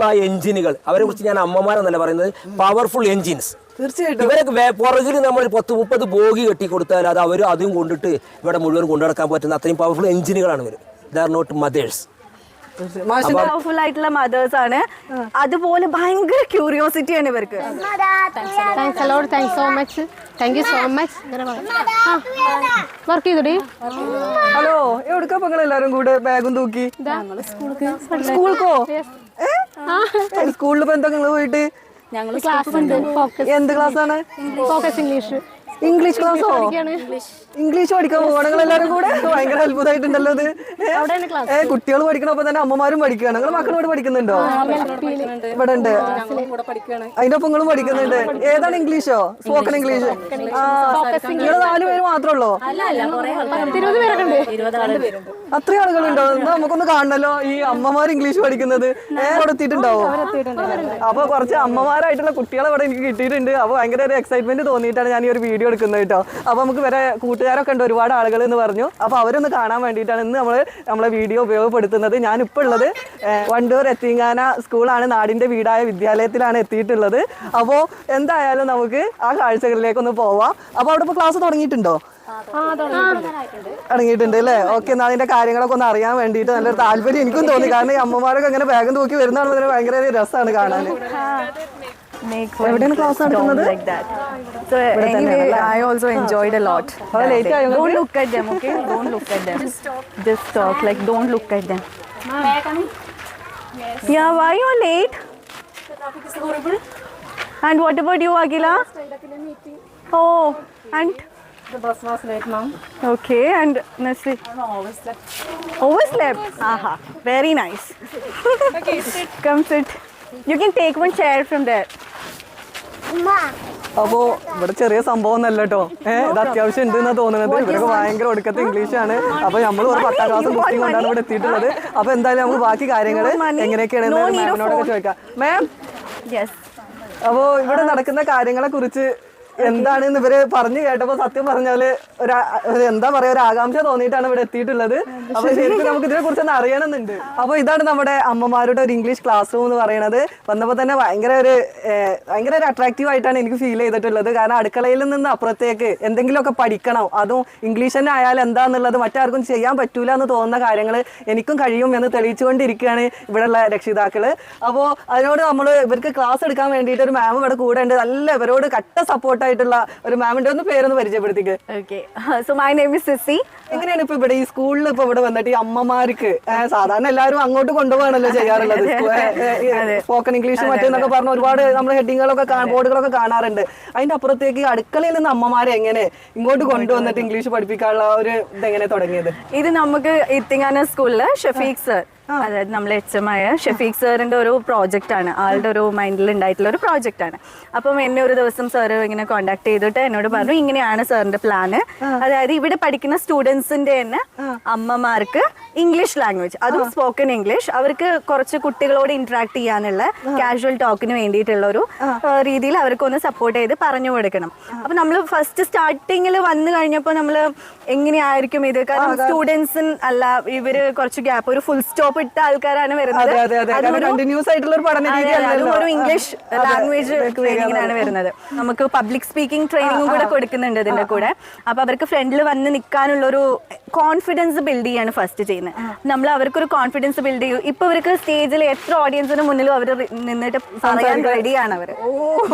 Powerful ആയ എഞ്ചിനുകൾ. അവരെ കുറിച്ച് ഞാൻ അമ്മമാരെന്നല്ല പറയുന്നത് പവർഫുൾ എഞ്ചിൻസ് തീർച്ചയായിട്ടും. ഇവരൊക്കെ പുറകിൽ നമ്മൾ പത്ത് മുപ്പത് ബോഗി കെട്ടി കൊടുത്താൽ അത് അവർ അതും കൊണ്ടിട്ട് ഇവിടെ മുഴുവൻ കൊണ്ടു നടക്കാൻ പറ്റുന്ന അത്രയും പവർഫുൾ എഞ്ചിനുകളാണ് ഇവർ they are not mothers powerful ആയിട്ടുള്ള മദേഴ്സ് ആണ്. അതുപോലെ ഭയങ്കര ക്യൂരിയോസിറ്റി ആണ് ഇവർക്ക്. Thanks so much thank you so much work ചെയ്തോടി. Hello എവിടുക്കാ നിങ്ങൾ എല്ലാരും കൂടെ ബാഗും തൂക്കി? സ്കൂൾക്കോ? സ്കൂളിൽ ഇപ്പൊ നിങ്ങൾ പോയിട്ട് ക്ലാസ് ഉണ്ട് എന്ത് ക്ലാസ് ആണ് ഫോക്കസ് ഇംഗ്ലീഷ് ഇംഗ്ലീഷ് ക്ലാസ്സോ ഇംഗ്ലീഷ് പഠിക്കാൻ പോകണങ്ങൾ എല്ലാരും എല്ലാവരും കൂടെ? ഭയങ്കര അത്ഭുതമായിട്ടുണ്ടല്ലോ അത് ഏഹ് കുട്ടികൾ പഠിക്കണപ്പോ തന്നെ അമ്മമാരും പഠിക്കുകയാണ് നിങ്ങൾ മക്കളും ഇവിടെ പഠിക്കുന്നുണ്ടോ. ഇവിടെ ഉണ്ട്. അതിന്റെ ഒപ്പം നിങ്ങളും പഠിക്കുന്നുണ്ട്. ഏതാണ് ഇംഗ്ലീഷോ സ്പോക്കൺ ഇംഗ്ലീഷ് നിങ്ങൾ നിങ്ങൾ നാല് പേര് മാത്രമേ ഉള്ളോ? അത്രയും ആളുകളുണ്ടോ? എന്നാ നമുക്കൊന്ന് കാണണല്ലോ. ഈ അമ്മമാർ ഇംഗ്ലീഷ് പഠിക്കുന്നത്. ഏഹ് അവിടെ എത്തിയിട്ടുണ്ടാവോ? അപ്പൊ കുറച്ച് അമ്മമാരായിട്ടുള്ള കുട്ടികളെ ഇവിടെ എനിക്ക് കിട്ടിയിട്ടുണ്ട്. അപ്പൊ ഭയങ്കര ഒരു എക്സൈറ്റ്മെന്റ് തോന്നിയിട്ടാണ് ഞാൻ ഈ ഒരു വീഡിയോ എടുക്കുന്നത് കേട്ടോ അപ്പൊ നമുക്ക് വരെ കൂട്ടുകാരൊക്കെ ഉണ്ട് ഒരുപാട് ആളുകൾ എന്ന് പറഞ്ഞു. അപ്പൊ അവരൊന്ന് കാണാൻ വേണ്ടിയിട്ടാണ് ഇന്ന് നമ്മൾ നമ്മളെ വീഡിയോ ഉപയോഗപ്പെടുത്തുന്നത്. ഞാൻ ഇപ്പോൾ ഉള്ളത് വണ്ടൂർ എത്തിങ്ങാന സ്കൂളാണ് നാടിന്റെ വീടായ വിദ്യാലയത്തിലാണ് എത്തിയിട്ടുള്ളത്. അപ്പോൾ എന്തായാലും നമുക്ക് ആ കാഴ്ചകളിലേക്കൊന്ന് പോവാം. അപ്പൊ അവിടെ ഇപ്പോൾ ക്ലാസ് തുടങ്ങിയിട്ടുണ്ടോ? ഇറങ്ങിയിട്ടുണ്ട് അല്ലേ? ഓക്കെ എന്നാൽ അതിന്റെ കാര്യങ്ങളൊക്കെ ഒന്ന് അറിയാൻ വേണ്ടിയിട്ട് നല്ലൊരു താല്പര്യം എനിക്കും തോന്നി. കാരണം ഈ അമ്മമാരൊക്കെ അങ്ങനെ ബാഗും തൂക്കി വരുന്നതാണ് ഭയങ്കര രസമാണ് കാണാൻ എവിടെയാണ് ക്ലാസ് നടക്കുന്നത് like that. So anyway, I also enjoyed a lot. Oh, late ആയോ Don't നിങ്ങൾക്ക്? look at them, okay? Don't look at them. Just talk. Like, don't look at them. Yeah, why you late? And what about you, Agila? Oh, and The bus was late, mom. okay, and Nasri. Overslept. Overslept. Aha, very nice. okay, sit. Come sit. You can take one share from there അപ്പോ ഇവിടെ ചെറിയ സംഭവം ഒന്നല്ല കേട്ടോ. ഏഹ് ഇത് അത്യാവശ്യം ഉണ്ട് എന്നാ തോന്നുന്നത് ഇവർക്ക് ഭയങ്കര ഒടുക്കത്തെ ഇംഗ്ലീഷാണ് അപ്പൊ നമ്മൾ ഒരു പത്താം ക്ലാസ് കുട്ടി കൊണ്ടാണ് ഇവിടെ എത്തിയിട്ടുള്ളത്. അപ്പൊ എന്തായാലും നമുക്ക് ബാക്കി കാര്യങ്ങൾ എങ്ങനെയൊക്കെയാണ് മാമിനോടൊക്കെ ചോദിക്കാം. മാം അപ്പോ ഇവിടെ നടക്കുന്ന കാര്യങ്ങളെ കുറിച്ച് എന്താണെന്ന് ഇവർ പറഞ്ഞു കേട്ടപ്പോ സത്യം പറഞ്ഞാൽ ഒരു എന്താ പറയാ ഒരു ആകാംക്ഷ തോന്നിയിട്ടാണ് ഇവിടെ എത്തിയിട്ടുള്ളത്. അപ്പൊ ശരിക്കും നമുക്ക് ഇതിനെ കുറിച്ച് ഒന്ന് അറിയണമെന്നുണ്ട്. അപ്പൊ ഇതാണ് നമ്മുടെ അമ്മമാരുടെ ഒരു ഇംഗ്ലീഷ് ക്ലാസ് റൂം എന്ന് പറയുന്നത് വന്നപ്പോ തന്നെ ഭയങ്കര ഒരു ഭയങ്കര ഒരു അട്രാക്റ്റീവ് ആയിട്ടാണ് എനിക്ക് ഫീൽ ചെയ്തിട്ടുള്ളത്. കാരണം അടുക്കളയിൽ നിന്ന് അപ്പുറത്തേക്ക് എന്തെങ്കിലുമൊക്കെ പഠിക്കണം. അതും ഇംഗ്ലീഷ് തന്നെ ആയാലും എന്താന്നുള്ളത് മറ്റാർക്കും ചെയ്യാൻ പറ്റൂല എന്ന് തോന്നുന്ന കാര്യങ്ങൾ എനിക്കും കഴിയും എന്ന് തെളിയിച്ചുകൊണ്ടിരിക്കുകയാണ് ഇവിടെയുള്ള രക്ഷിതാക്കൾ. അപ്പോൾ അതിനോട് നമ്മൾ ഇവർക്ക് ക്ലാസ് എടുക്കാൻ വേണ്ടിയിട്ട് ഒരു മാം ഇവിടെ കൂടെ ഉണ്ട്. നല്ല ഇവരോട് കട്ട സപ്പോർട്ട് ആയിട്ടുള്ള ഒരു മാമിന്റെ ഒന്ന് പേരൊന്ന് പരിചയപ്പെടുത്തിക്ക്. സോ മൈ name സിസി. എങ്ങനെയാണ് ഇപ്പൊ ഇവിടെ ഈ സ്കൂളിൽ ഇപ്പൊ ഇവിടെ വന്നിട്ട് ഈ അമ്മമാർക്ക് സാധാരണ എല്ലാവരും അങ്ങോട്ട് കൊണ്ടുപോകാണല്ലോ ചെയ്യാറുള്ളത് സ്പോക്കൺ ഇംഗ്ലീഷ് മറ്റേന്നൊക്കെ പറഞ്ഞ ഒരുപാട് നമ്മുടെ ഹെഡിങ്ങുകളൊക്കെ ബോർഡുകളൊക്കെ കാണാറുണ്ട്. അതിന്റെ അപ്പുറത്തേക്ക് അടുക്കളയിൽ നിന്ന് അമ്മമാരെ എങ്ങനെ ഇങ്ങോട്ട് കൊണ്ടുവന്നിട്ട് ഇംഗ്ലീഷ് പഠിപ്പിക്കാനുള്ള ഒരു ഇതെങ്ങനെ തുടങ്ങിയത്? ഇത് നമുക്ക് ഇത്തിങ്ങാന സ്കൂളിൽ ഷഫീഖ് സർ അതായത് നമ്മളെ എച്ച് എം ആയ ഷഫീഖ് സാറിന്റെ ഒരു പ്രോജക്റ്റ് ആണ്. ആളുടെ ഒരു മൈൻഡിൽ ഉണ്ടായിട്ടുള്ള ഒരു പ്രോജക്റ്റ് ആണ്. അപ്പം എന്നെ ഒരു ദിവസം സാറ് ഇങ്ങനെ കോണ്ടാക്ട് ചെയ്തിട്ട് എന്നോട് പറഞ്ഞു ഇങ്ങനെയാണ് സാറിന്റെ പ്ലാന് അതായത് ഇവിടെ പഠിക്കുന്ന സ്റ്റുഡൻസിന്റെ തന്നെ അമ്മമാർക്ക് ഇംഗ്ലീഷ് ലാംഗ്വേജ് അതും സ്പോക്കൺ ഇംഗ്ലീഷ് അവർക്ക് കുറച്ച് കുട്ടികളോട് ഇന്ററാക്ട് ചെയ്യാനുള്ള കാഷ്വൽ ടോക്കിന് വേണ്ടിയിട്ടുള്ള ഒരു രീതിയിൽ അവർക്ക് ഒന്ന് സപ്പോർട്ട് ചെയ്ത് പറഞ്ഞു കൊടുക്കണം. അപ്പൊ നമ്മൾ ഫസ്റ്റ് സ്റ്റാർട്ടിങ്ങിൽ വന്നു കഴിഞ്ഞപ്പോൾ നമ്മൾ എങ്ങനെയായിരിക്കും ഇത്? കാരണം സ്റ്റുഡൻസ് അല്ല ഇവർ കുറച്ച് ഗ്യാപ്പ് ഒരു ഫുൾ സ്റ്റോപ്പ് ഇട്ട ആൾക്കാരാണ് വരുന്നത്. കണ്ടിന്യൂസ് ആയിട്ടുള്ള ഒരു പഠന ഒരു ഇംഗ്ലീഷ് ലാംഗ്വേജ് ട്രെയിനിങ്ങിനാണ് വരുന്നത്. നമുക്ക് പബ്ലിക് സ്പീക്കിംഗ് ട്രെയിനിങ്ങും കൂടെ കൊടുക്കുന്നുണ്ട് ഇതിന്റെ കൂടെ. അപ്പൊ അവർക്ക് ഫ്രണ്ടിൽ വന്ന് നിൽക്കാനുള്ള ഒരു കോൺഫിഡൻസ് ബിൽഡ് ചെയ്യാണ് ഫസ്റ്റ് ചെയ്യുന്നത്. നമ്മൾ അവർക്കൊരു കോൺഫിഡൻസ് ബിൽഡ് ചെയ്യും. ഇപ്പൊ അവർക്ക് സ്റ്റേജിൽ എത്ര ഓഡിയൻസിന് മുന്നിലും അവർ നിന്നിട്ട് പറയാൻ റെഡിയാണ് അവർ ഓ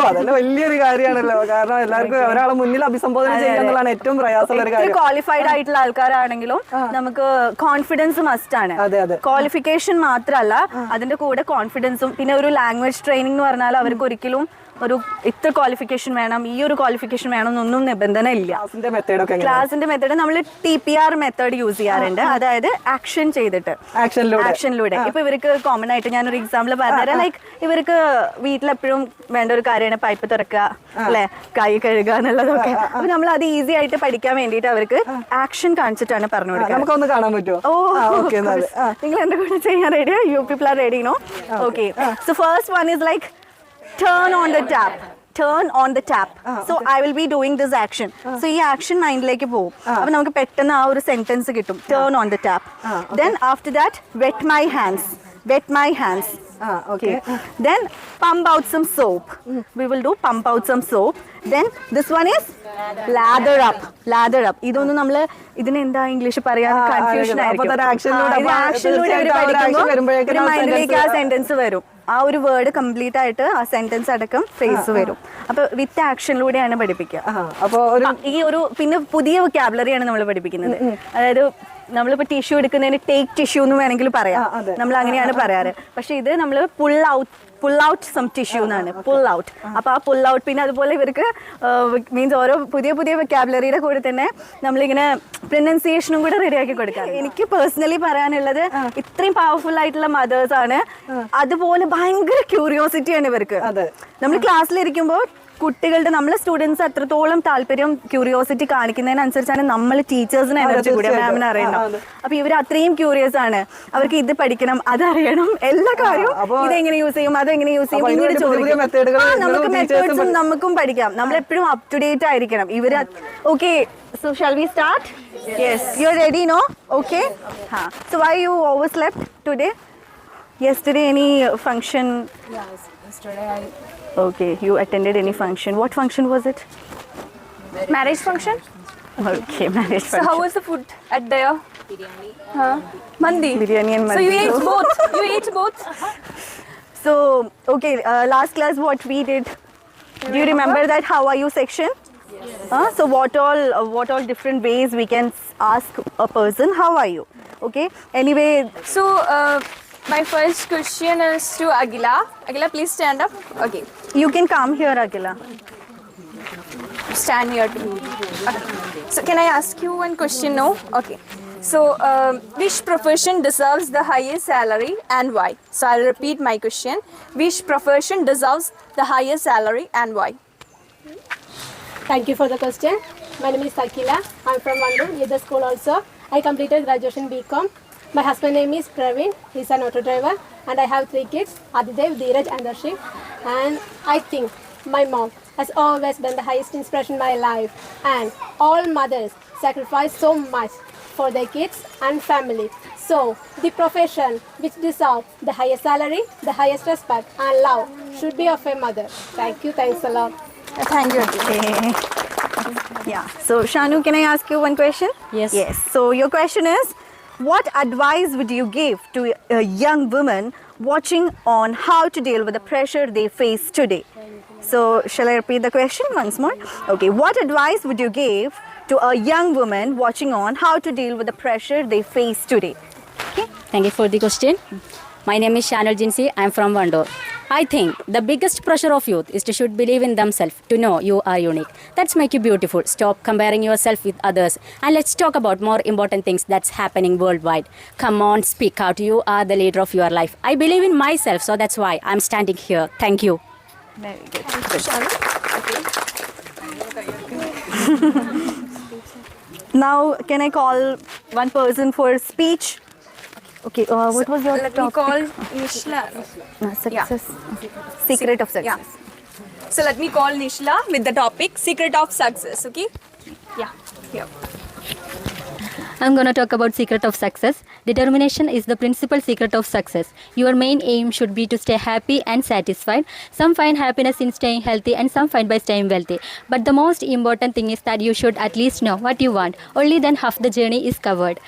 അതല്ല വലിയൊരു കാര്യമാണല്ലോ. കാരണം എല്ലാവർക്കും ഒരാളെ മുന്നിൽ അഭിസംബോധന ചെയ്യാന്നുള്ളതാണ് ഏറ്റവും പ്രയാസമുള്ള ഒരു കാര്യം. ക്വാളിഫൈഡ് ആയിട്ടുള്ള ആൾക്കാരാണെങ്കിലും നമുക്ക് കോൺഫിഡൻസ് മസ്റ്റ് ആണ്. അതെ, അതെ. ക്വാളിഫിക്കേഷൻ മാത്രമല്ല അതിന്റെ കൂടെ കോൺഫിഡൻസും പിന്നെ ഒരു ലാംഗ്വേജ് ട്രെയിനിങ് എന്ന് പറഞ്ഞാൽ അവർക്ക് ഒരിക്കലും ഒരു ഇത്ര ക്വാളിഫിക്കേഷൻ വേണം ഈ ഒരു ക്വാളിഫിക്കേഷൻ വേണം എന്നൊന്നും നിബന്ധന ഇല്ല. ക്ലാസിന്റെ മെത്തേഡ് നമ്മൾ T P R method use ചെയ്യാറുണ്ട്. അതായത് ആക്ഷൻ ചെയ്തിട്ട്. ആക്ഷനിലൂടെ ഇപ്പൊ ഇവർക്ക് കോമൺ ആയിട്ട് ഞാൻ ഞാനൊരു എക്സാമ്പിൾ പറഞ്ഞുതരാം. ലൈക്ക് ഇവർക്ക് വീട്ടിലെപ്പോഴും വേണ്ട ഒരു കാര്യമാണ് പൈപ്പ് തുറക്കുക അല്ലെ? കൈ കഴുകുക എന്നുള്ളതൊക്കെ. അപ്പൊ നമ്മൾ അത് ഈസി ആയിട്ട് പഠിക്കാൻ വേണ്ടിയിട്ട് അവർക്ക് ആക്ഷൻ കാണിച്ചിട്ടാണ് പറഞ്ഞു കൊടുക്കുക നമുക്കൊന്ന് കാണാൻ പറ്റുമോ ഓ നിങ്ങൾ എന്റെ കൂടെ ചെയ്യാൻ റെഡിയാ you people ready no okay. So first one is like turn on the tap. Turn on the tap so I will be doing this action so ഈ ആക്ഷൻ മൈൻഡിലേക്ക് പോകും. അപ്പൊ നമുക്ക് പെട്ടെന്ന് ആ ഒരു സെന്റൻസ് കിട്ടും. Turn on the tap then after that wet my hands wet my hands then pump out some soap we will do pump out some out some this Then this one is lather up. Lather up. ഇതൊന്നും നമ്മൾ ഇതിന് എന്താ English പറയാൻ confusion അപ്പൊ മൈൻഡിലേക്ക് ആ sentence വരും. ആ ഒരു വേർഡ് കംപ്ലീറ്റ് ആയിട്ട് ആ സെന്റൻസ് അടക്കം ഫ്രേസ് വരും. അപ്പൊ വിത്ത് ആക്ഷനിലൂടെയാണ് പഠിപ്പിക്കുക. അപ്പൊ ആ, ഈ ഒരു പിന്നെ പുതിയ വൊക്കാബുലറിയാണ് നമ്മൾ പഠിപ്പിക്കുന്നത്. അതായത് നമ്മളിപ്പോ ടിഷ്യൂ എടുക്കുന്നതിന് ടേക്ക് ടിഷ്യൂ എന്ന് വേണമെങ്കിൽ പറയാം. നമ്മൾ അങ്ങനെയാണ് പറയാറ്. പക്ഷെ ഇത് നമ്മൾ pull out pull out some tissue എന്നാണ്. പുൾ ഔട്ട് അപ്പൊ ആ പുൾ ഔട്ട് പിന്നെ അതുപോലെ ഇവർക്ക് മീൻസ് ഓരോ പുതിയ പുതിയ വെക്കാബുലറിയുടെ കൂടെ തന്നെ നമ്മളിങ്ങനെ പ്രൊനൗൺസിയേഷനും കൂടെ റെഡിയാക്കി കൊടുക്കാം എനിക്ക് പേഴ്സണലി പറയാനുള്ളത് ഇത്രയും പവർഫുൾ ആയിട്ടുള്ള മദേഴ്സ് ആണ്. അതുപോലെ ഭയങ്കര ക്യൂരിയോസിറ്റിയാണ് ഇവർക്ക്. നമ്മൾ ക്ലാസ്സിലിരിക്കുമ്പോൾ കുട്ടികളുടെ നമ്മളെ സ്റ്റുഡൻസ് അത്രത്തോളം താല്പര്യം ക്യൂരിയോസിറ്റി കാണിക്കുന്നതിനനുസരിച്ചാണ് നമ്മൾ ടീച്ചേഴ്സിനെ എനർജി കൂടി. മാമിന് അറിയണം അപ്പൊ ഇവർ അത്രയും ക്യൂരിയസ് ആണ്. അവർക്ക് ഇത് പഠിക്കണം അതറിയണം എല്ലാ കാര്യവും ഇത് ഇതെങ്ങനെ യൂസ് ചെയ്യും അതെങ്ങനെ യൂസ് ചെയ്യും പുതിയ ചോദിക്കും. നമുക്ക് മെത്തേഡ്സും നമുക്കും പഠിക്കാം. നമ്മൾ എപ്പോഴും അപ് ടു ഡേറ്റ് ആയിരിക്കണം. ഇവർ okay so shall we start yes you are ready no okay ഹാ. So why you overslept today yesterday any function Okay, you attended any function. What function was it? Marriage function? Okay, marriage So function. how was the food at there? Huh? Mandi. Biryani and mandi. So you ate both. You ate both. So, okay, uh, last class what we did. Do you remember that how are you section? Yes. Huh? so what all uh, what all different ways we can ask a person how are you? Okay. Anyway, So uh, my first question is to Agila. Agila, please stand up. Okay, you can come here, Agila. stand here too. Okay. So can I ask you one question? No. Okay. So um, which profession deserves the highest salary and why? So I'll repeat my question. Which profession deserves the highest salary and why? Thank you for the question. My name is Sakila. I'm from Vandu, near the school also. I completed graduation BCom. My husband name is Praveen. He's an auto driver. And I have three kids, Adidev, Dheeraj and Darshik. And I think my mom has always been the highest inspiration in my life. And all mothers sacrifice so much for their kids and family. So, the profession which deserves the highest salary, the highest respect and love should be of a mother. Thank you. Thanks a lot. Thank you. Okay. Yeah. So, Shanu, can I ask you one question? Yes. Yes. So, your question is What advice would you give to a young woman watching on how to deal with the pressure they face today? So, shall I repeat the question once more? Okay. What advice would you give to a young woman watching on how to deal with the pressure they face today? Okay. Thank you for the question. My name is Shanal Jinsi. I'm from Vandor. I think the biggest pressure of youth is to should believe in themselves, to know you are unique. That's make you beautiful. Stop comparing yourself with others. And let's talk about more important things that's happening worldwide. Come on, speak out. You are the leader of your life. I believe in myself, so that's why I'm standing here. Thank you. Very good. now, can I call one person for speech? Okay, uh, what was your Let me call Nishla. Uh, success. Secret of success. Yeah. So let me call Nishla with the topic Secret of Success. Okay? Yeah. Here. I'm going to talk about secret of success. Determination is the principal secret of success. Your main aim should be to stay happy and satisfied. Some find happiness in staying healthy and some find by staying wealthy. But the most important thing is that you should at least know what you want. Only then half the journey is covered.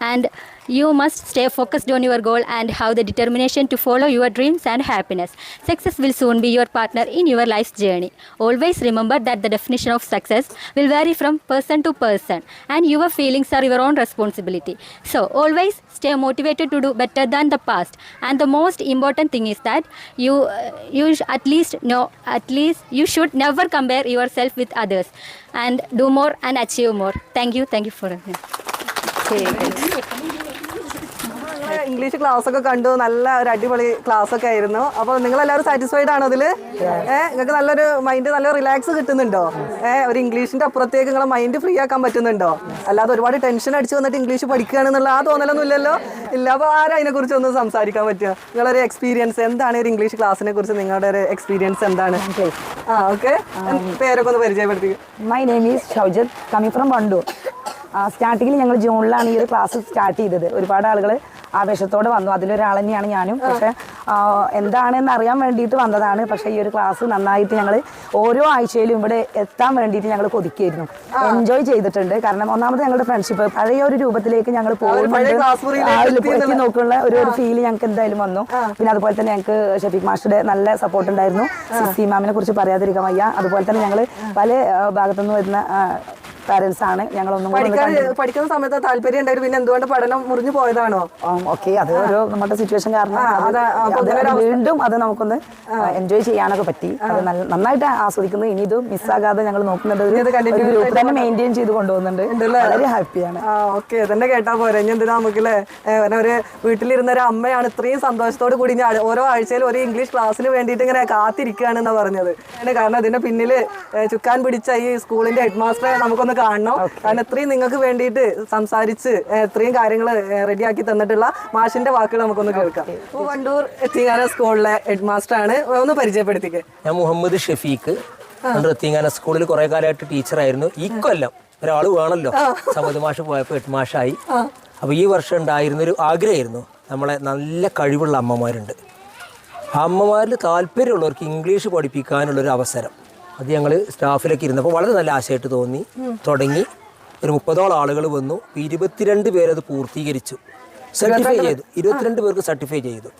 And you must stay focused on your goal and have the determination to follow your dreams and happiness. Success will soon be your partner in your life's journey. Always remember that the definition of success will vary from person to person and your feelings are your own responsibility. So always stay motivated to do better than the past. And the most important thing is that you uh, you at least know at least you should never compare yourself with others and do more and achieve more. Thank you. Thank you for English class ഒക്കെ കണ്ടു. നല്ല ഒരു അടിപൊളി class ഒക്കെ ആയിരുന്നു. അപ്പോൾ നിങ്ങൾ എല്ലാവരും സാറ്റിസ്ഫൈഡ് ആണോ അതിൽ ഏഹ് നിങ്ങൾക്ക് നല്ലൊരു മൈൻഡ് നല്ല റിലാക്സ് കിട്ടുന്നുണ്ടോ? ഏഹ് ഒരു ഇംഗ്ലീഷിന്റെ അപ്പുറത്തേക്ക് നിങ്ങളെ മൈൻഡ് ഫ്രീ ആക്കാൻ പറ്റുന്നുണ്ടോ? അല്ലാതെ ഒരുപാട് ടെൻഷൻ അടിച്ച് വന്നിട്ട് ഇംഗ്ലീഷ് പഠിക്കുകയാണെന്നുള്ള ആ തോന്നലൊന്നും ഇല്ലല്ലോ. ഇല്ല അപ്പോൾ ആരും അതിനെ കുറിച്ച് ഒന്ന് സംസാരിക്കാൻ പറ്റുക? നിങ്ങളൊരു എക്സ്പീരിയൻസ് എന്താണ് ഒരു ഇംഗ്ലീഷ് ക്ലാസ്സിനെ കുറിച്ച്? നിങ്ങളുടെ ഒരു എക്സ്പീരിയൻസ് എന്താണ്? ആ ഓക്കെ പേരൊക്കെ ഒന്ന് പരിചയപ്പെടുത്തി. മൈ നെയിം ഈസ് ഷൗജത് കമ്മി ഫ്രം Vandu. സ്റ്റാർട്ടിങ്ങിൽ ഞങ്ങൾ ജൂണിലാണ് ഈ ഒരു ക്ലാസ് സ്റ്റാർട്ട് ചെയ്തത്. ഒരുപാട് ആളുകൾ ആവേശത്തോടെ വന്നു. അതിലൊരാൾ തന്നെയാണ് ഞാനും. പക്ഷെ എന്താണെന്ന് അറിയാൻ വേണ്ടിയിട്ട് വന്നതാണ്. പക്ഷെ ഈ ഒരു ക്ലാസ് നന്നായിട്ട് ഞങ്ങൾ ഓരോ ആഴ്ചയിലും ഇവിടെ എത്താൻ വേണ്ടിയിട്ട് ഞങ്ങൾ കൊതിക്കായിരുന്നു. എൻജോയ് ചെയ്തിട്ടുണ്ട്. കാരണം ഒന്നാമത് ഞങ്ങളുടെ ഫ്രണ്ട്ഷിപ്പ് പഴയ ഒരു രൂപത്തിലേക്ക് ഞങ്ങൾ പോകുന്നുണ്ട്. നോക്കുന്ന ഒരു ഒരു ഫീൽ ഞങ്ങൾക്ക് എന്തായാലും വന്നു. പിന്നെ അതുപോലെ തന്നെ ഞങ്ങൾക്ക് ഷഫീഖ് മാസ്റ്ററുടെ നല്ല സപ്പോർട്ട് ഉണ്ടായിരുന്നു. സിസി മാമിനെ കുറിച്ച് പറയാതിരിക്കാൻ വയ്യ. അതുപോലെ തന്നെ ഞങ്ങൾ പല ഭാഗത്തുനിന്ന് വരുന്ന പാരന്റ്സ് ആണ്. ഞങ്ങൾ ഒന്നും കൂടി ഒന്ന് പഠിക്കുന്ന സമയത്ത് താല്പര്യം ഉണ്ടായിരുന്നു പിന്നെ എന്തുകൊണ്ട് പഠനം മുറിഞ്ഞു പോയതാണോ? ഓക്കെ അത് ഒരു നമ്മുടെ സിറ്റുവേഷൻ കാരണം വീണ്ടും അത് നമുക്കൊന്ന് എൻജോയ് ചെയ്യാനൊക്കെ പറ്റി. അത് നന്നായിട്ട് ആസ്വദിക്കുന്നു. ഇനി ഇത് മിസ്സാകാതെ ഞങ്ങൾ നോക്കുന്നുണ്ട് ഗ്രൂപ്പ് തന്നെ മെയിന്റെയിൻ ചെയ്ത് കൊണ്ടുപോകുന്നുണ്ട്. വളരെ ഹാപ്പിയാണ് ഓക്കെ തന്നെ കേട്ടാ പോരെ. ഇനി എന്തിനാ നമുക്ക് ഒരു വീട്ടിലിരുന്ന ഒരു അമ്മയാണ് ഇത്രയും സന്തോഷത്തോട് കൂടി ഞാൻ ഓരോ ആഴ്ചയിൽ ഒരു ഇംഗ്ലീഷ് ക്ലാസ്സിന് വേണ്ടിയിട്ട് ഇങ്ങനെ കാത്തിരിക്കുകയാണെന്നാണ് പറഞ്ഞത്. കാരണം അതിന്റെ പിന്നിൽ ചുക്കാൻ പിടിച്ച ഈ സ്കൂളിന്റെ ഹെഡ് മാസ്റ്ററെ നമുക്കൊന്ന് കാണണം. കാരണം ഇത്രയും നിങ്ങൾക്ക് വേണ്ടിയിട്ട് സംസാരിച്ച് ഇത്രയും കാര്യങ്ങൾ റെഡിയാക്കി തന്നിട്ടുള്ള മാഷിന്റെ വാക്കുകൾ നമുക്കൊന്ന് കേൾക്കാം. വണ്ടൂർ എത്തിങ്ങാന സ്കൂളിലെ ഹെഡ് മാസ്റ്റർ ആണ് ഒന്ന് പരിചയപ്പെടുത്തിക്കേ. ഞാൻ മുഹമ്മദ് ഷഫീഖ്. വണ്ടൂർ എത്തിങ്ങാന സ്കൂളിൽ കുറെ കാലമായിട്ട് ടീച്ചറായിരുന്നു. ഈ കൊല്ലം ഒരാൾ വേണല്ലോ സമത് മാഷ് പോയപ്പോൾ എട്ട് മാഷായി അപ്പോൾ ഈ വർഷം ഉണ്ടായിരുന്ന ഒരു ആഗ്രഹമായിരുന്നു. നമ്മളെ നല്ല കഴിവുള്ള അമ്മമാരുണ്ട്. അമ്മമാരിൽ താല്പര്യമുള്ളവർക്ക് ഇംഗ്ലീഷ് പഠിപ്പിക്കാനുള്ളൊരു അവസരം. അത് ഞങ്ങൾ സ്റ്റാഫിലൊക്കെ ഇരുന്നപ്പോൾ വളരെ നല്ല ആശയമായിട്ട് തോന്നി. തുടങ്ങി ഒരു മുപ്പതോളം ആളുകൾ വന്നു. ഇരുപത്തിരണ്ട് പേരത് പൂർത്തീകരിച്ചു. സർട്ടിഫൈ ചെയ്തു. ഇരുപത്തിരണ്ട് പേർക്ക് സർട്ടിഫൈ ചെയ്തു.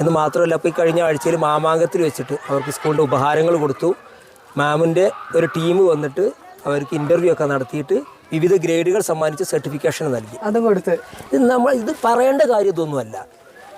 എന്ന് മാത്രമല്ല അപ്പോൾ ഈ കഴിഞ്ഞ ആഴ്ചയിൽ മാമാങ്കത്തിൽ വെച്ചിട്ട് അവർക്ക് സ്കൂളിന്റെ ഉപഹാരങ്ങൾ കൊടുത്തു. മാമിന്റെ ഒരു ടീം വന്നിട്ട് അവർക്ക് ഇന്റർവ്യൂ ഒക്കെ നടത്തിയിട്ട് വിവിധ ഗ്രേഡുകൾ സമ്മാനിച്ച് സർട്ടിഫിക്കേഷൻ നൽകി. അതും കൊടുത്ത്. ഇത് നമ്മൾ ഇത് പറയേണ്ട കാര്യം ഇതൊന്നുമല്ല.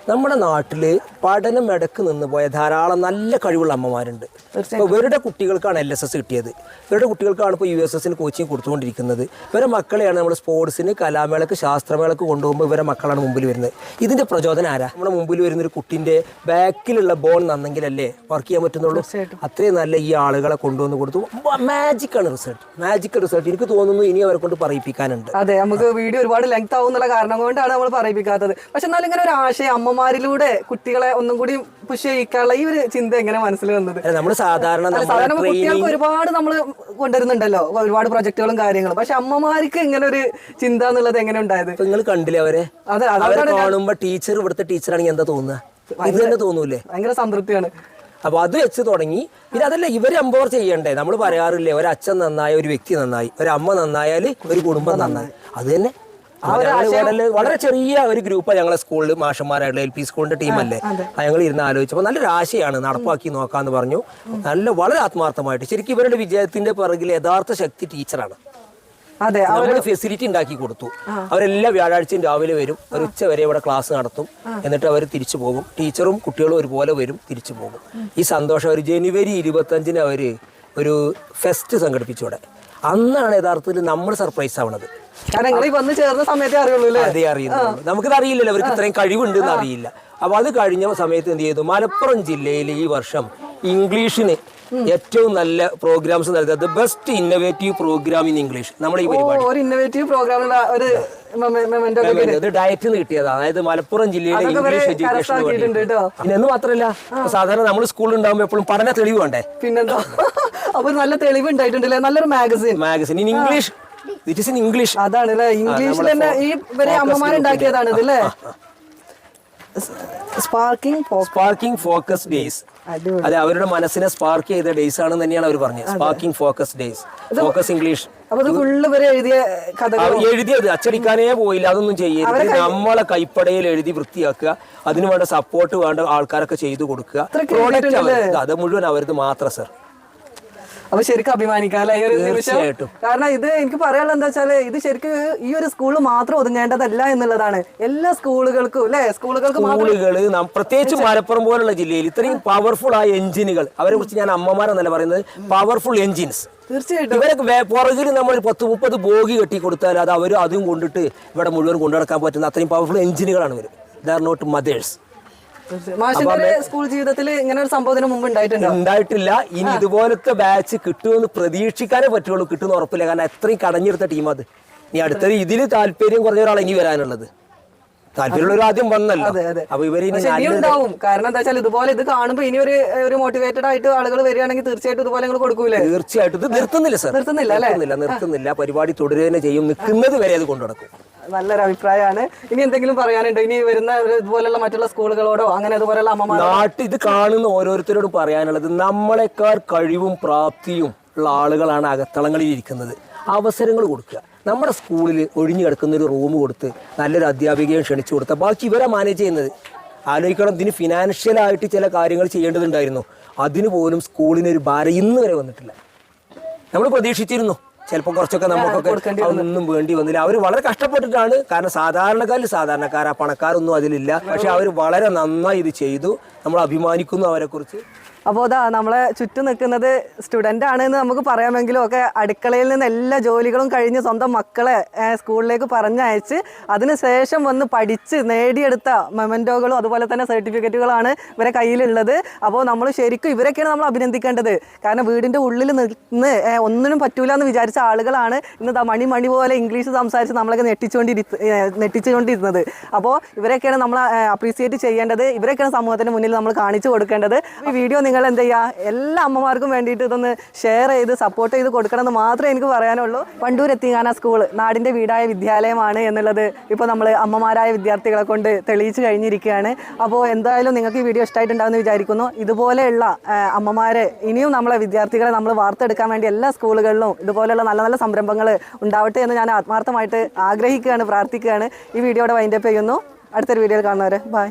നമ്മുടെ നാട്ടിൽ പഠനം ഇടയ്ക്ക് നിന്ന് പോയ ധാരാളം നല്ല കഴിവുള്ള അമ്മമാരുണ്ട്. ഇപ്പോൾ ഇവരുടെ കുട്ടികൾക്കാണ് എൽ എസ് എസ് കിട്ടിയത്. ഇവരുടെ കുട്ടികൾക്കാണ് ഇപ്പോൾ യു എസ് എസിന് കോച്ചിങ് കൊടുത്തുകൊണ്ടിരിക്കുന്നത്. ഇവരെ മക്കളെയാണ് നമ്മൾ സ്പോർട്സിന് കലാമേളക്ക് ശാസ്ത്രമേളക്ക് കൊണ്ടുപോകുമ്പോൾ ഇവരെ മക്കളാണ് മുമ്പിൽ വരുന്നത്. ഇതിന്റെ പ്രചോദനം ആരാ? നമ്മുടെ മുമ്പിൽ വരുന്ന ഒരു കുട്ടിന്റെ ബാക്കിലുള്ള ബോൺ നന്നെങ്കിലല്ലേ വർക്ക് ചെയ്യാൻ പറ്റുന്നുള്ളൂ. അത്രയും നല്ല ഈ ആളുകളെ കൊണ്ടുവന്ന് കൊടുത്തു. മാജിക്കാണ് റിസൾട്ട് മാജിക്കൽ റിസൾട്ട് എനിക്ക് തോന്നുന്നു ഇനി അവരെ കൊണ്ട് പറയിപ്പിക്കാനുണ്ട്. അതെ നമുക്ക് വീഡിയോ ഒരുപാട് ലെങ്ത് ആവുന്നുള്ള കാരണം കൊണ്ടാണ് നമ്മൾ പറയിപ്പിക്കാത്തത്. പക്ഷെ എന്നാലും ഇങ്ങനെ ഒരു ആശയം അമ്മമാരിലൂടെ കുട്ടികളെ ഒന്നും കൂടി പുഷ് ചെയ്യിക്കാനുള്ള ഈ ഒരു ചിന്ത എങ്ങനെ മനസ്സിൽ വന്നത്? നമ്മൾ സാധാരണ സാധാരണ കുട്ടികൾക്ക് ഒരുപാട് നമ്മൾ കൊണ്ടുവരുന്നുണ്ടല്ലോ ഒരുപാട് പ്രൊജക്ടുകളും കാര്യങ്ങളും. പക്ഷെ അമ്മമാർക്ക് ഇങ്ങനെ ഒരു ചിന്ത എന്നുള്ളത് എങ്ങനെ ഉണ്ടായത്? നിങ്ങൾ കണ്ടില്ലേ അവരെ? അതെ, അവരെ കാണുമ്പോ ടീച്ചർ ഇവിടുത്തെ ടീച്ചറാണെങ്കിൽ എന്താ തോന്നുന്നത് ഇത് തന്നെ തോന്നൂലേ ഭയങ്കര സംതൃപ്തിയാണ്. അപ്പൊ അത് വെച്ച് തുടങ്ങി. പിന്നെ അതല്ല ഇവർ എംപവർ ചെയ്യണ്ടേ? നമ്മൾ പറയാറില്ലേ ഒരു അച്ഛൻ നന്നായ ഒരു വ്യക്തി നന്നായി ഒരു അമ്മ നന്നായാൽ ഒരു കുടുംബം നന്നായി. അത് തന്നെ വളരെ ചെറിയ ഒരു ഗ്രൂപ്പാണ് ഞങ്ങളെ സ്കൂളിൽ മാഷന്മാരായിട്ടുള്ള എൽ പി സ്കൂളിന്റെ ടീമല്ലേ? ഞങ്ങൾ ഇരുന്ന് ആലോചിച്ചപ്പോൾ നല്ലൊരു ആശയാണ് നടപ്പാക്കി നോക്കാന്ന് പറഞ്ഞു. നല്ല വളരെ ആത്മാർത്ഥമായിട്ട്. ശരിക്കും ഇവരുടെ വിജയത്തിന്റെ പിറകിൽ യഥാർത്ഥ ശക്തി ടീച്ചറാണ്. അതെ അവരുടെ ഫെസിലിറ്റി ഉണ്ടാക്കി കൊടുത്തു. അവരെല്ലാ വ്യാഴാഴ്ചയും രാവിലെ വരും. ഒരു ഉച്ച വരെ ഇവിടെ ക്ലാസ് നടത്തും. എന്നിട്ട് അവർ തിരിച്ചു പോകും. ടീച്ചറും കുട്ടികളും ഒരുപോലെ വരും തിരിച്ചു പോകും. ഈ സന്തോഷം അവർ ജനുവരി ഇരുപത്തഞ്ചിന് അവർ ഒരു ഫെസ്റ്റ് സംഘടിപ്പിച്ചു ഇവിടെ. അന്നാണ് യഥാർത്ഥത്തിൽ നമ്മൾ സർപ്രൈസ് ആവണത്. വന്ന് ചേർന്ന സമയത്തേ അറിയുള്ളൂ അതേ അറിയുന്നുള്ളൂ നമുക്കത് അറിയില്ലല്ലോ. അവർക്ക് ഇത്രയും കഴിവുണ്ട് എന്ന് അറിയില്ല. അപ്പൊ അത് കഴിഞ്ഞ സമയത്ത് എന്ത് ചെയ്തു? മലപ്പുറം ജില്ലയിൽ ഈ വർഷം ഇംഗ്ലീഷിന് ഏറ്റവും നല്ല പ്രോഗ്രാംസ് നൽകുന്നത് best innovative program in English നമ്മുടെ ഈ പരിപാടി. ഇന്നോവേറ്റീവ് പ്രോഗ്രാമിലുള്ള ഒരു മെമെന്റോ ഒക്കെ ഇത് ഡയറ്റിൽ നിന്ന് കിട്ടിയതാണ് അതായത് മലപ്പുറം ജില്ലയിലെ ഇംഗ്ലീഷ് എഡ്യൂക്കേഷൻ. പിന്നെ എന്ന് മാത്രമല്ല സാധാരണ നമ്മൾ സ്കൂളിൽ ഉണ്ടാകുമ്പോൾ എപ്പോഴും പഠന തെളിവ് വേണ്ടേ? പിന്നെന്താ? അപ്പൊ നല്ല തെളിവ് ഉണ്ടായിട്ടുണ്ടല്ലേ നല്ലൊരു magazine magazine in English it is in English അതാണ് അല്ലേ ഇംഗ്ലീഷിൽ തന്നെ ഈ വരെ അമ്മമാരുണ്ടാക്കിയതാണ് ഇതല്ലേ? സ്പാർക്കിംഗ് സ്പാർക്കിംഗ് ഫോക്കസ് ഡേയ്സ് അതെ അവരുടെ മനസ്സിനെ സ്പാർക്ക് ചെയ്ത ഡേയ്സ് ആണെന്ന് തന്നെയാണ് അവർ പറഞ്ഞത്. Sparking focus days focus English എഴുതിയത് അച്ചടിക്കാനേ പോയില്ല അതൊന്നും ചെയ്യരുത്. നമ്മളെ കൈപ്പടയിൽ എഴുതി വൃത്തിയാക്കുക അതിനുവേണ്ട സപ്പോർട്ട് വേണ്ട ആൾക്കാരൊക്കെ ചെയ്തു കൊടുക്കുക. പ്രോഡക്റ്റ് അത് മുഴുവൻ അവരത് മാത്രം സർ അപ്പൊ ശരിക്കും അഭിമാനിക്കാം അല്ലെ? ഈ ഒരു നിമിഷം? കാരണം ഇത് എനിക്ക് പറയാനുള്ളത് എന്താ വെച്ചാൽ ഇത് ശരിക്കും ഈ ഒരു സ്കൂൾ മാത്രം ഒതുങ്ങേണ്ടതല്ല എന്നുള്ളതാണ്. എല്ലാ സ്കൂളുകൾക്കും അല്ലെ? സ്കൂളുകൾക്ക് സ്കൂളുകൾ സ്കൂളുകൾ പ്രത്യേകിച്ച് മലപ്പുറം പോലുള്ള ജില്ലയിൽ ഇത്രയും പവർഫുൾ ആയ എഞ്ചിനുകൾ അവരെ കുറിച്ച് ഞാൻ അമ്മമാരെന്നല്ല പറയുന്നത് പവർഫുൾ എഞ്ചിൻസ് തീർച്ചയായിട്ടും. ഇവരൊക്കെ പുറകിൽ നമ്മൾ പത്ത് മുപ്പത് ബോഗി കെട്ടി കൊടുത്താൽ അത് അവർ അതും കൊണ്ടിട്ട് ഇവിടെ മുഴുവൻ കൊണ്ടു നടക്കാൻ പറ്റുന്ന അത്രയും പവർഫുൾ എഞ്ചിനുകളാണ് ഇവർ ദർ നോട്ട് മദേഴ്സ് മാഷിന്റെ സ്കൂൾ ജീവിതത്തിൽ ഇങ്ങനെ ഒരു സംഭവത്തിന് മുമ്പ് ഉണ്ടായിട്ടുണ്ടോ? ഉണ്ടായിട്ടില്ല. ഇനി ഇതുപോലത്തെ ബാച്ച് കിട്ടുമെന്ന് പ്രതീക്ഷിക്കാനേ പറ്റുള്ളൂ. കിട്ടുമെന്ന് ഉറപ്പില്ല. കാരണം എത്രയും കടഞ്ഞെടുത്ത ടീം അത്. ഇനി അടുത്തത് ഇതിൽ താല്പര്യം കുറഞ്ഞ ഒരാൾ ഇനി വരാനുള്ളത്. താല്പര്യമുള്ളവർ ആദ്യം വന്നല്ലോ. അപ്പൊ ഇവർ ഉണ്ടാവും. കാരണം എന്താ വെച്ചാൽ ഇതുപോലെ ഇത് കാണുമ്പോ ഇനി ഒരു ഒരു മോട്ടിവേറ്റഡ് ആയിട്ട് ആളുകൾ വരികയാണെങ്കിൽ തീർച്ചയായിട്ടും ഇതുപോലെ നിങ്ങൾ കൊടുക്കൂലേ? തീർച്ചയായിട്ടും. ഇത് നിർത്തുന്നില്ല സർ നിർത്തുന്നില്ല? നിർത്തുന്നില്ല നിർത്തുന്നില്ല. പരിപാടി തുടരുക തന്നെ ചെയ്യും. നിൽക്കുന്നത് വരെ അത് കൊണ്ടുനടക്കും. നല്ലൊരു അഭിപ്രായമാണ് ഇനി എന്തെങ്കിലും പറയാനുണ്ടോ? ഇനി വരുന്ന ഇതുപോലെയുള്ള ഇതുപോലുള്ള മറ്റുള്ള സ്കൂളുകളോടോ അങ്ങനെ ഇതുപോലുള്ള അമ്മമാർ നാട്ടിൽ ഇത് കാണുന്ന ഓരോരുത്തരോടും പറയാനുള്ളത് നമ്മളെക്കാൾ കഴിവും പ്രാപ്തിയും ഉള്ള ആളുകളാണ് അകത്തളങ്ങളിൽ ഇരിക്കുന്നത്. അവസരങ്ങൾ കൊടുക്കുക. നമ്മുടെ സ്കൂളിൽ ഒഴിഞ്ഞു കിടക്കുന്ന ഒരു റൂം കൊടുത്ത് നല്ലൊരു അധ്യാപികയും ക്ഷണിച്ചു കൊടുത്ത. ബാക്കി ഇവരെ മാനേജ് ചെയ്യുന്നത്. ആലോചിക്കണം ഇതിന് ഫിനാൻഷ്യലായിട്ട് ചില കാര്യങ്ങൾ ചെയ്യേണ്ടതുണ്ടായിരുന്നു. അതിന് പോലും സ്കൂളിന് ഒരു ഭാരം ഇന്ന് വരെ വന്നിട്ടില്ല. നമ്മൾ പ്രതീക്ഷിച്ചിരുന്നു. ചിലപ്പോൾ കുറച്ചൊക്കെ നമുക്കൊക്കെ ഒന്നും വേണ്ടി വന്നില്ല. അവർ വളരെ കഷ്ടപ്പെട്ടിട്ടാണ്. കാരണം സാധാരണക്കാരിൽ സാധാരണക്കാരാ. പണക്കാരൊന്നും അതിലില്ല. പക്ഷെ അവർ വളരെ നന്നായി ഇത് ചെയ്തു. നമ്മൾ അഭിമാനിക്കുന്നു അവരെ കുറിച്ച് അപ്പോൾ അതാ നമ്മളെ ചുറ്റും നിൽക്കുന്നത് സ്റ്റുഡന്റ് ആണെന്ന് നമുക്ക് പറയാമെങ്കിലും ഒക്കെ അടുക്കളയിൽ നിന്ന് എല്ലാ ജോലികളും കഴിഞ്ഞ് സ്വന്തം മക്കളെ സ്കൂളിലേക്ക് പറഞ്ഞയച്ച് അതിനുശേഷം വന്ന് പഠിച്ച് നേടിയെടുത്ത മെമന്റോകളും അതുപോലെ തന്നെ സർട്ടിഫിക്കറ്റുകളാണ് ഇവരെ കയ്യിലുള്ളത്. അപ്പോൾ നമ്മൾ ശരിക്കും ഇവരൊക്കെയാണ് നമ്മൾ അഭിനന്ദിക്കേണ്ടത്. കാരണം വീടിന്റെ ഉള്ളിൽ നിന്ന് ഒന്നിനും പറ്റൂല എന്ന് വിചാരിച്ച ആളുകളാണ് ഇന്ന് മണി മണി പോലെ ഇംഗ്ലീഷ് സംസാരിച്ച് നമ്മളൊക്കെ നെട്ടിച്ചുകൊണ്ടിരി നെട്ടിച്ചുകൊണ്ടിരുന്നത് അപ്പോൾ ഇവരൊക്കെയാണ് നമ്മൾ അപ്രീസിയേറ്റ് ചെയ്യേണ്ടത്. ഇവരൊക്കെയാണ് സമൂഹത്തിന് മുന്നിൽ നമ്മൾ കാണിച്ചു കൊടുക്കേണ്ടത്. ഈ വീഡിയോ നിങ്ങൾ എന്ത് ചെയ്യുക എല്ലാ അമ്മമാർക്കും വേണ്ടിയിട്ട് ഇതൊന്ന് ഷെയർ ചെയ്ത് സപ്പോർട്ട് ചെയ്ത് കൊടുക്കണം എന്ന് മാത്രമേ എനിക്ക് പറയാനുള്ളൂ. പണ്ടൂർ എത്തിങ്ങാന സ്കൂൾ നാടിന്റെ വീടായ വിദ്യാലയമാണ് എന്നുള്ളത് ഇപ്പോൾ നമ്മൾ അമ്മമാരായ വിദ്യാർത്ഥികളെ കൊണ്ട് തെളിയിച്ച് കഴിഞ്ഞിരിക്കുകയാണ്. അപ്പോൾ എന്തായാലും നിങ്ങൾക്ക് ഈ വീഡിയോ ഇഷ്ടമായിട്ടുണ്ടാവുമെന്ന് വിചാരിക്കുന്നു. ഇതുപോലെയുള്ള അമ്മമാരെ ഇനിയും നമ്മളെ വിദ്യാർത്ഥികളെ നമ്മൾ വാർത്തെടുക്കാൻ വേണ്ടി എല്ലാ സ്കൂളുകളിലും ഇതുപോലെയുള്ള നല്ല നല്ല സംരംഭങ്ങൾ ഉണ്ടാവട്ടെ എന്ന് ഞാൻ ആത്മാർത്ഥമായിട്ട് ആഗ്രഹിക്കുകയാണ് പ്രാർത്ഥിക്കുകയാണ്. ഈ വീഡിയോയുടെ വൈൻഡപ്പ് ചെയ്യുന്നു. അടുത്തൊരു വീഡിയോയിൽ കാണുന്നവരെ. ബൈ